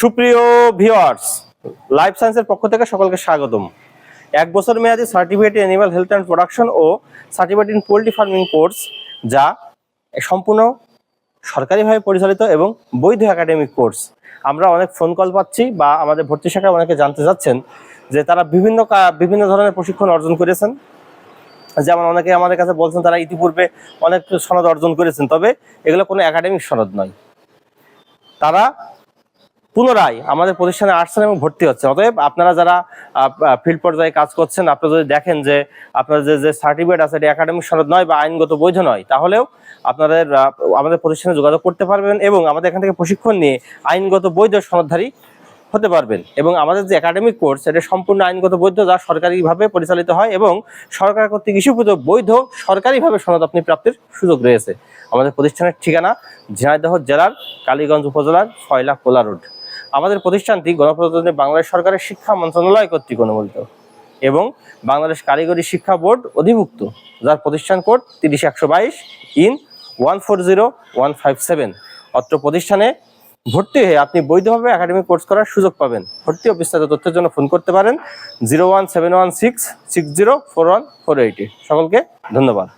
সুপ্রিয় viewers, life সায়েন্সের পক্ষ থেকে সকলকে স্বাগতম। এক বছর মেয়াদী certificate animal health and production O certificate in poultry farming course যা সম্পূর্ণ সরকারিভাবে পরিচালিত এবং বৈধ একাডেমিক কোর্স আমরা অনেক ফোন কল পাচ্ছি বা আমাদের ভর্তি শাখায় অনেকে জানতে চাচ্ছেন যে তারা বিভিন্ন বিভিন্ন ধরনের প্রশিক্ষণ অর্জন করেছেন। যেমন অনেকে আমাদের কাছে বলছেন তারা ইতিপূর্বে অনেক সনদ অর্জন করেছেন, তবে এগুলো কোনো একাডেমিক সনদ নয়। তারা পুনরায় আমাদের প্রতিষ্ঠানে আসছেন এবং ভর্তি হচ্ছে অতএব আপনারা যারা ফিল্ড পর্যায়ে কাজ করছেন, আপনারা যদি দেখেন যে আপনার যে সার্টিফিকেট আছে, এটি একাডেমিক সনদ নয় বা আইনগত বৈধ নয়, তাহলেও আপনাদের আমাদের প্রতিষ্ঠানে যোগাযোগ করতে পারবেন এবং আমাদের এখান থেকে প্রশিক্ষণ নিয়ে আইনগত বৈধ সনদধারী হতে পারবেন এবং আমাদের যে একাডেমিক কোর্স এটা সম্পূর্ণ আইনগত বৈধ যা সরকারিভাবে পরিচালিত হয় এবং সরকার কর্তৃক ইস্যুকৃত বৈধ সরকারিভাবে সনদ আপনি প্রাপ্তির সুযোগ রয়েছে। আমাদের প্রতিষ্ঠানের ঠিকানা ঝিনাইদহ জেলার কালীগঞ্জ উপজেলার ফয়লা কোলা রোড। আমাদের প্রতিষ্ঠানটি গণপ্রজাতন্ত্রী বাংলাদেশ সরকারের শিক্ষা মন্ত্রণালয় কর্তৃক অনুমোদিত এবং বাংলাদেশ কারিগরি শিক্ষা বোর্ড অধিভুক্ত, যার প্রতিষ্ঠান কোড তিরিশ একশো বাইশ in one four zero one five seven. অত্র প্রতিষ্ঠানে ভর্তি হয়ে আপনি বৈধভাবে একাডেমিক কোর্স করার সুযোগ পাবেন। ভর্তি ও বিস্তারিত তথ্যের জন্য ফোন করতে পারেন zero one seven one six six zero four one four এইটে সকলকে ধন্যবাদ।